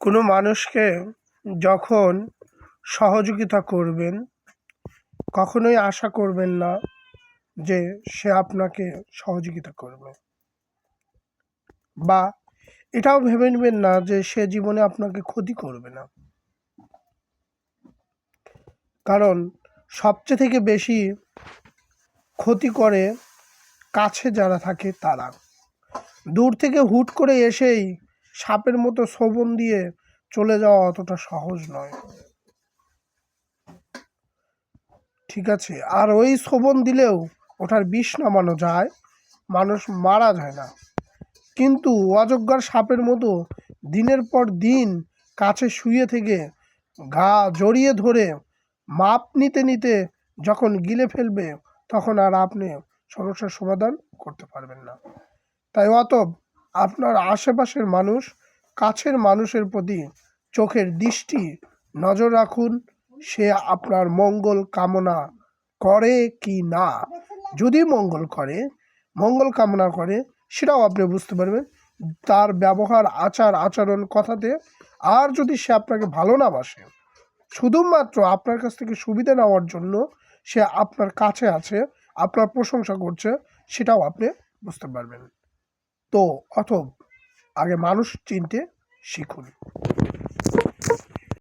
কোনো মানুষকে যখন সহযোগিতা করবেন, কখনোই আশা করবেন না যে সে আপনাকে সহযোগিতা করবে। বা এটাও ভেবে নেবেন না যে সে জীবনে আপনাকে ক্ষতি করবে না। কারণ সবচেয়ে থেকে বেশি ক্ষতি করে কাছে যারা থাকে তারা। দূর থেকে হুট করে এসেই সাপের মতো শোভন দিয়ে চলে যাওয়া অতটা সহজ নয়। ঠিক আছে, আর ওই শোভন দিলেও ওটার বিষ নামানো যায়, মানুষ মারা যায় না। কিন্তু অযোগ্যার সাপের মতো দিনের পর দিন কাছে শুয়ে থেকে গা জড়িয়ে ধরে মাপ নিতে নিতে যখন গিলে ফেলবে, তখন আর আপনি সমস্যার সমাধান করতে পারবেন না। তাই অতএব আপনার আশেপাশের মানুষ, কাছের মানুষের প্রতি চোখের দৃষ্টি নজর রাখুন, সে আপনার মঙ্গল কামনা করে কি না। যদি মঙ্গল করে, মঙ্গল কামনা করে, সেটাও আপনি বুঝতে পারবেন। তার ব্যবহার, আচার, আচরণ কথাতে আর যদি সে আপনাকে ভালো না বাসে, শুধুমাত্র আপনার কাছ থেকে সুবিধা নেওয়ার জন্য সে আপনার কাছে আছে, আপনার প্রশংসা করছে, সেটাও আপনি বুঝতে পারবেন। তো অথব আগে মানুষ চিনতে শিখুন।